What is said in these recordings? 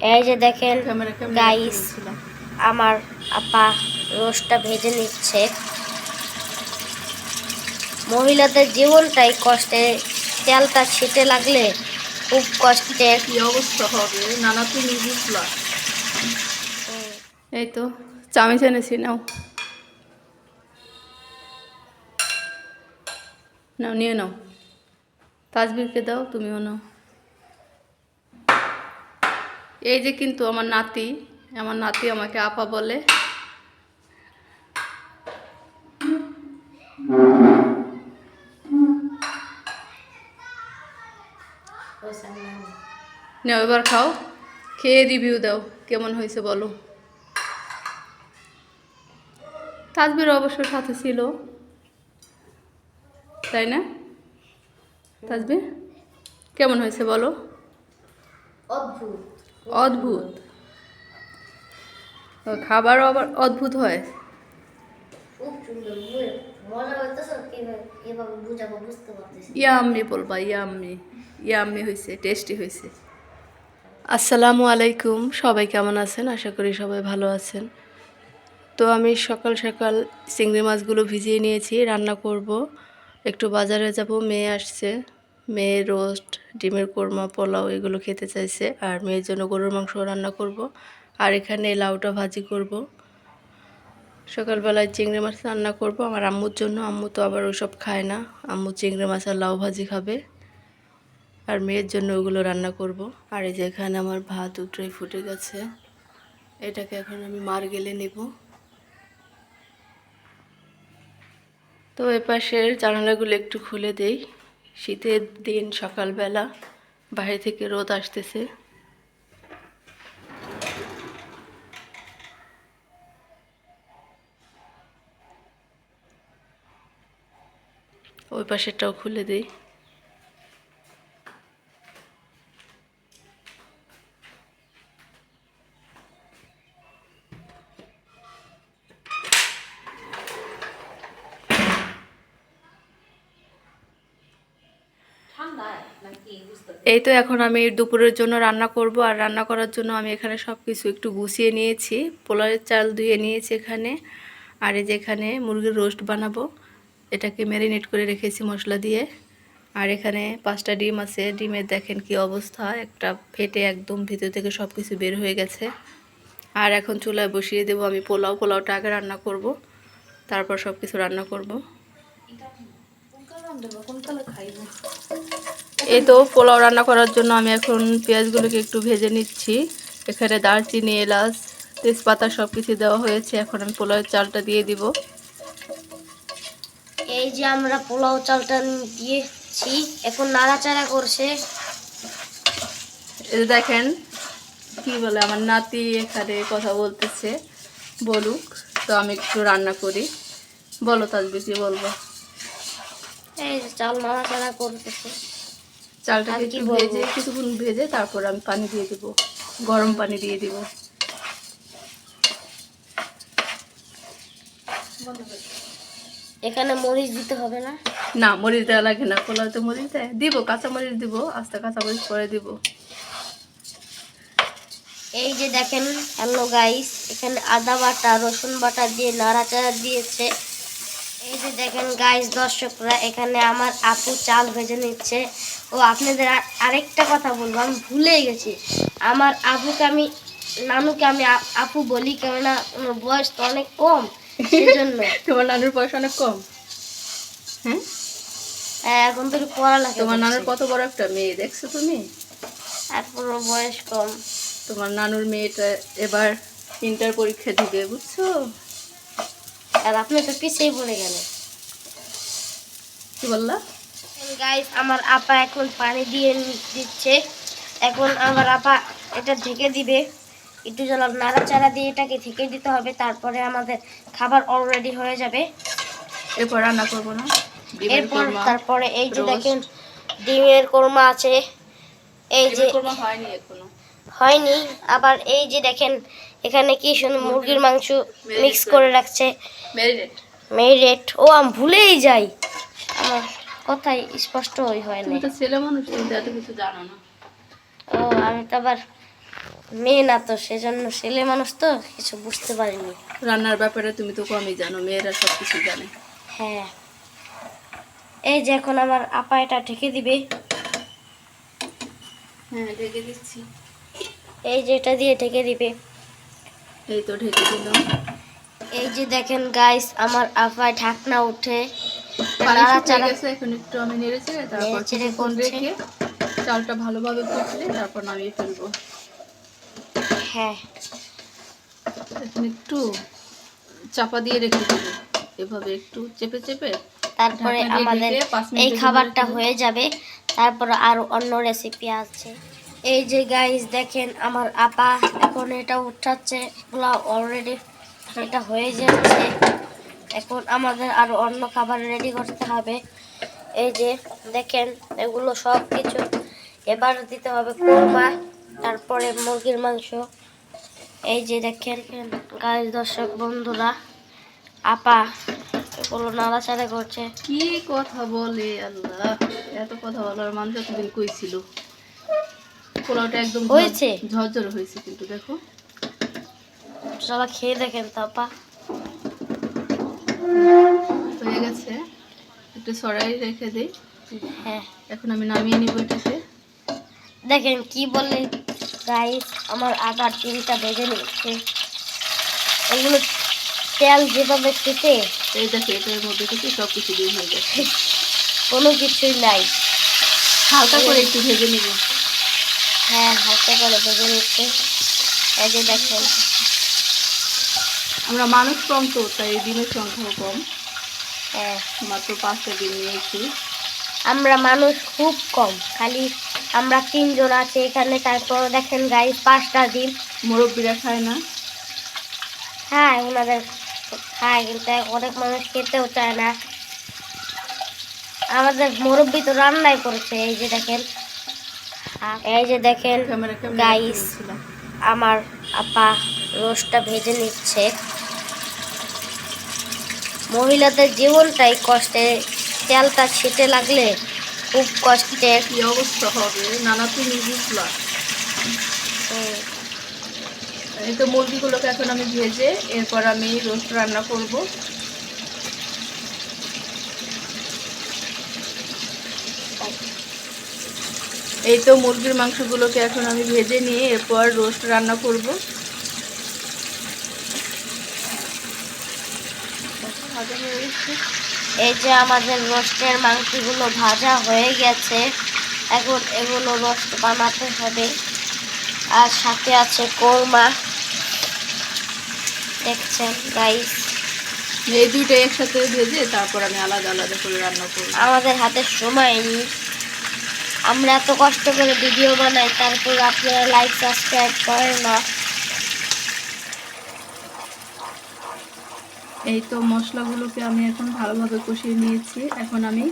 এই যে দেখেন গাইস আমার আপা রোস্টটা ভেজে নিচ্ছে। মহিলাদের জীবনটাই কষ্টে তেলটা ছিটে লাগলে খুব কষ্টের কি অবস্থা হবে? নানা তুমি বুঝলা এই তো চামিচ এনেছি নাও। নাও নিয়ে নাও। তাজবিরকে দাও তুমিও নাও। এই যে কিন্তু আমার নাতি আমার নাতি আমাকে আপা বলে। এবার খাও। খেয়ে রিভিউ দাও, কেমন হয়েছে বলো। তাজবির অবশ্য সাথে ছিল। তাই না? তাজবির? কেমন হয়েছে বলো। অদ্ভুত। অদ্ভুত। খাবারও আবার অদ্ভুত হয়। বলবা ইয়াম্মি। হয়েছে টেস্টি হয়েছে আসসালামু আলাইকুম সবাই কেমন আছেন? আশা করি সবাই ভালো আছেন। তো আমি সকাল সকাল চিংড়ি মাছগুলো ভিজিয়ে নিয়েছি রান্না করব। একটু বাজারে যাব মেয়ে আসছে। মেয়ে রোস্ট, ডিমের কোরমা, পোলাও এগুলো খেতে চাইছে। আর মেয়ের জন্য গরুর মাংস রান্না করব। আর এখানে লাউটা ভাজি করব। সকালবেলায় চিংড়ি মাছ রান্না করব। আমার আম্মুর জন্য, আম্মু তো আবার ওসব খায় না। আম্মু চিংড়ি মাছ আর লাউ ভাজি খাবে। আর মেয়ের জন্য ওগুলো রান্না করব। আর এই যে এখানে আমার ভাত উঠে ফুটে গেছে। এটাকে এখন আমি মার গেলে নেব। তো এ পাশের জানালাগুলো একটু খুলে দেই। শীতের দিন সকালবেলা বাইরে থেকে রোদ আসতেছে। ওই পাশেরটাও খুলে দিই। এই তো এখন আমি দুপুরের জন্য রান্না করব, আর রান্না করার জন্য আমি এখানে সব কিছু একটু গুছিয়ে নিয়েছি। পোলাওয়ের চাল ধুয়ে নিয়েছি এখানে, আর এই যে এখানে মুরগির রোস্ট বানাবো। এটাকে ম্যারিনেট করে রেখেছি মশলা দিয়ে। আর এখানে পাঁচটা ডিম আছে। ডিমের দেখেন কি অবস্থা, একটা ফেটে একদম ভিতর থেকে সব কিছু বের হয়ে গেছে। আর এখন চুলায় বসিয়ে দেবো আমি পোলাও। পোলাওটা আগে রান্না করব, তারপর সব কিছু রান্না করব। এই তো পোলাও রান্না করার জন্য আমি এখন পেঁয়াজগুলোকে একটু ভেজে নিচ্ছি। এখানে দারচিনি এলাচ তেজপাতা সব কিছু দেওয়া হয়েছে। এখন আমি পোলাওয়ের চালটা দিয়ে দিব। এই যে আমরা পোলাও চালটা দিয়েছি এখন নাড়াচাড়া করছে। এই দেখেন কি বলে আমার নাতি এখানে কথা বলতেছে বলুক। তো আমি একটু রান্না করি। বলো তাজবি কি বলব? এই যে চাল নাড়াচাড়া করতেছে। চালটাকে একটু ভেজে কিছুক্ষণ ভেজে তারপর আমি পানি দিয়ে দিব। গরম পানি দিয়ে দিব। এখানে মরিচ দিতে হবে না? না মরিচ দেওয়া লাগে না। পোলাওতে মরিচ দেয়। দিব কাঁচা মরিচ দিব আস্তে কাঁচা মরিচ পরে দিব। এই যে দেখেন হ্যালো গাইস এখানে আদা বাটা রসুন বাটা দিয়ে নাড়াচাড়া দিয়েছে। এই যে দেখেন গাইস দর্শকরা এখানে আমার আপু চাল ভেজে নিচ্ছে। ও আপনাদের আর- আরেকটা কথা বলব আমি ভুলে গেছি। আমার আপুকে আমি নানুকে আমি আপু বলি কেননা ওনার বয়স তো অনেক কম সেজন্য। তোমার নানুর বয়স অনেক কম? হ্যাঁ? হ্যাঁ, এখন তো পড়ালেখা তোমার নানুর কত বড় একটা মেয়ে দেখছ তুমি? ওর বয়স কম। তোমার নানুর মেয়েটা এবার ইন্টার পরীক্ষা দিবে বুঝছ? আর আপনি তো পিছিয়ে পড়ে গেলেন। কি বললা? গাইস আমার আপা এখন পানি দিয়ে দিচ্ছে। এখন আমার আপা এটা ঢেকে দিবে। একটু জল নাড়াচাড়া দিয়ে এটাকে ঢেকে দিতে হবে তারপরে আমাদের খাবার অলরেডি হয়ে যাবে। এরপর রান্না করব না। এরপর তারপরে এই যে দেখেন ডিমের কোরমা আছে। এই যে হয়নি এখনও। হয়নি। আবার এই যে দেখেন এখানে কি সুন্দর মুরগির মাংস মিক্স করে রাখছে। মেরিট ও আমি ভুলেই যাই। আমার কথাই স্পষ্ট হয় না তো ছেলে মানুষ তুমি এত কিছু জানো না। ও আমি তো আবার মেয়ে না তো সেজন্য ছেলে মানুষ তো কিছু বুঝতে পারিনি। রান্নার ব্যাপারে তুমি তো কমই জানো মেয়েরা সব কিছু জানে। হ্যাঁ। এই যে এখন আমার আপা এটা ঢেকে দিবে। হ্যাঁ ঢেকে দিচ্ছি। এই যে এটা দিয়ে ঢেকে দিবে। এই তো ঢেকে দিলাম এই যে দেখেন গাইস আমার আফায় ঢাকনা উঠে এখন একটু আমি নেড়ে চেড়ে তারপর কিছুক্ষণ। রেখে চালটা ভালোভাবে ফুটলে তারপর নামিয়ে ফেলব। হ্যাঁ। এখন একটু চাপা দিয়ে রেখে দেবো। এভাবে একটু চেপে চেপে তারপরে আমাদের এই খাবারটা হয়ে যাবে। তারপর আরও অন্য রেসিপি আছে। এই যে গাইস দেখেন আমার আপা এখন এটা উঠাচ্ছে। পোলাও অলরেডি এটা হয়ে যাচ্ছে। এখন আমাদের আরও অন্য খাবার রেডি করতে হবে। এই যে দেখেন, এগুলো সব কিছু এবার দিতে হবে কোরমা, তারপরে মুরগির মাংস। এই যে দেখেন গাইস দর্শক বন্ধুরা, আপা এগুলো নাড়াচাড়া করছে। কি কথা বলে আল্লাহ? এত কথা বলার মানুষ এতদিন কই ছিল? পোলাওটা একদম হয়েছে? ঝরঝর হয়েছে কিন্তু দেখো। সবাই খেয়ে দেখেন তো আপা হয়ে গেছে। একটু সরাই রেখে দিই। হ্যাঁ। এখন আমি নামিয়ে নিব এটাকে। দেখেন কি বলে গাইস আমার আবার তিনটা ভেজে নিচ্ছে এগুলো তেল যেভাবে খেতে। এই দেখো এটার মধ্যে থেকে সব কিছু বের হয়ে গেছে। কোনো কিছুই নাই। হালকা করে একটু ভেজে নিব। হ্যাঁ হালকা করে ভেজে নিচ্ছে এই যে দেখেন। আমরা মানুষ কম তো তাই ডিমের সংখ্যাও কম। হ্যাঁ। মাত্র পাঁচটা ডিম নিয়েছি। আমরা মানুষ খুব কম খালি আমরা তিনজন আছি এখানে তারপর দেখেন গাইস পাঁচটা ডিম। মুরব্বীরা খায় না? হ্যাঁ ওনাদের খায় কিন্তু অনেক মানুষ খেতেও চায় না। আমাদের মুরব্বী তো রান্নাই করেছে এই যে দেখেন। এই যে দেখেন গাইস আমার আপা রোস্টটা ভেজে নিচ্ছে। মহিলাদের জীবনটাই কষ্টে তেলটা ছিটে লাগলে খুব কষ্টে। কি অবস্থা হবে? নানা তুমি বুঝলা। হুম, এই তো মুরগিগুলোকে এখন আমি ভেজে এরপর আমি রোস্ট রান্না করব। এই তো মুরগির মাংসগুলোকে এখন আমি ভেজে নিয়ে এরপর রোস্ট রান্না করব। এই যে আমাদের রোস্টের মাংসগুলো ভাজা হয়ে গেছে এখন এগুলো রোস্ট বানাতে হবে। আর সাথে আছে কোরমা। দেখছেন গাইস এই দুইটা একসাথে ভেজে তারপর আমি আলাদা আলাদা করে রান্না করব। আমাদের হাতে সময় নেই। আমরা এত কষ্ট করে ভিডিও বানাই তারপর আপনারা লাইক সাবস্ক্রাইব করেন না। এই তো মশলাগুলোকে আমি এখন ভালোভাবে কষিয়ে নিয়েছি। এখন আমি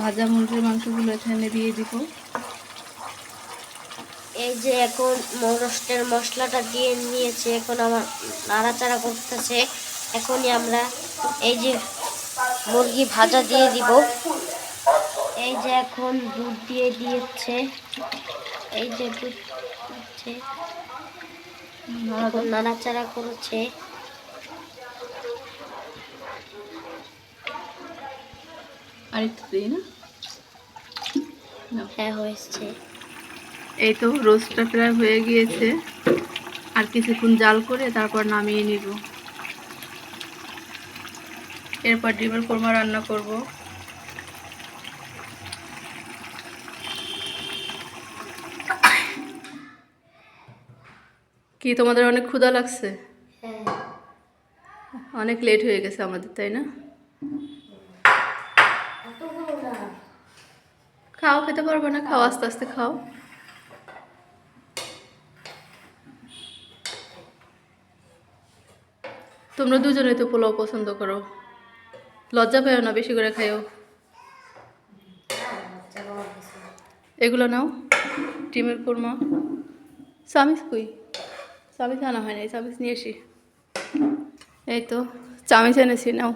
ভাজা মুরগির মাংসগুলো এখানে দিয়ে দিব। এই যে এখন রোস্টের মশলাটা দিয়ে নিয়েছে এখন আমার নাড়াচাড়া করতেছে। এখনই আমরা এই যে মুরগি ভাজা দিয়ে দিব। এই যে এখন দুধ দিয়ে দিয়েছে। এই যে দুধ এখন নাড়াচাড়া করেছে। আর একটু দিই না। হ্যাঁ হয়েছে। এই তো রোস্টটা প্রায় হয়ে গিয়েছে। আর কিছুক্ষণ জাল করে তারপর নামিয়ে নিব। এরপর ডিমের কোরমা রান্না করব। কি তোমাদের অনেক ক্ষুধা লাগছে? হ্যাঁ। অনেক লেট হয়ে গেছে আমাদের তাই না? খাও খেতে পারবে না খাও আস্তে আস্তে খাও। তোমরা দুজনে তো পোলাও পছন্দ করো। লজ্জা পেও না বেশি করে খাইও? এগুলো নাও ডিমের কোরমা। চামিচ কই? চামিচ আনা হয় নাই চামিচ নিয়ে আসি। এই তো চামিচ এনেছি নাও।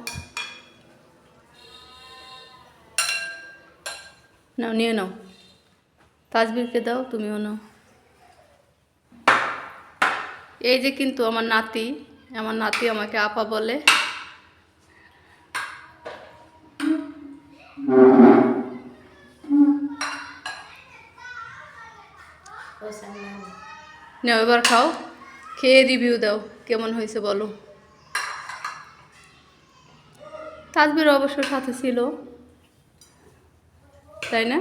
নাও নিয়ে নাও। তাজবিরকে দাও তুমিও নাও। এই যে কিন্তু আমার নাতি আমার নাতি আমাকে আপা বলে। নাও এবার খাও। খেয়ে রিভিউ দাও কেমন হয়েছে বলো। তাজবির অবশ্য সাথে ছিল। তাই না?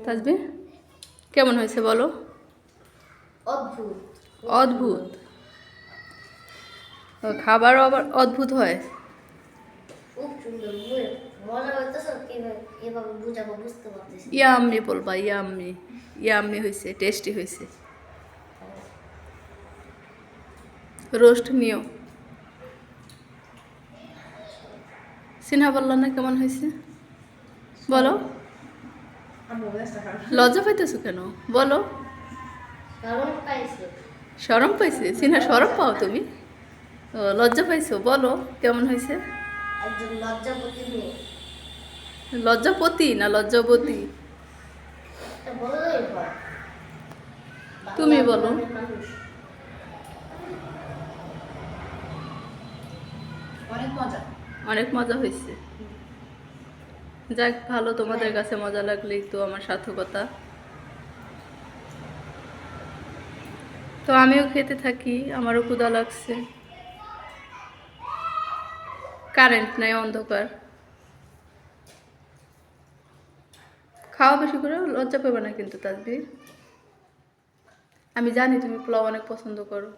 তাজবির কেমন হয়েছে বলো। অদ্ভুত। খাবারও আবার অদ্ভুত হয়। ইয়াম্মি বলবা ইয়াম্মি। ইয়াম্মি হয়েছে টেস্টি হয়েছে। রোস্ট নিও। সিনহা বলল না কেমন হয়েছে? বলো। লজ্জা পাইতেছো কেন? বলো। সরম পাইছে? সিনহা সরম পাও তুমি? ও লজ্জা পাইছো? বলো কেমন হয়েছে? লজ্জাপতি লজ্জাপতি না লজ্জাবতী? হয় তুমি বলো। বাংলা মানুষ। অনেক মজা। অনেক মজা হয়েছে। যাক ভালো তোমাদের কাছে মজা লাগলেই তো আমার সার্থকতা। তো আমিও খেতে থাকি আমারও ক্ষুধা লাগছে। কারেন্ট নাই অন্ধকার। খাওয়া বেশি করে লজ্জা পাবে না কিন্তু তাজবি আমি জানি তুমি পোলাও অনেক পছন্দ করো।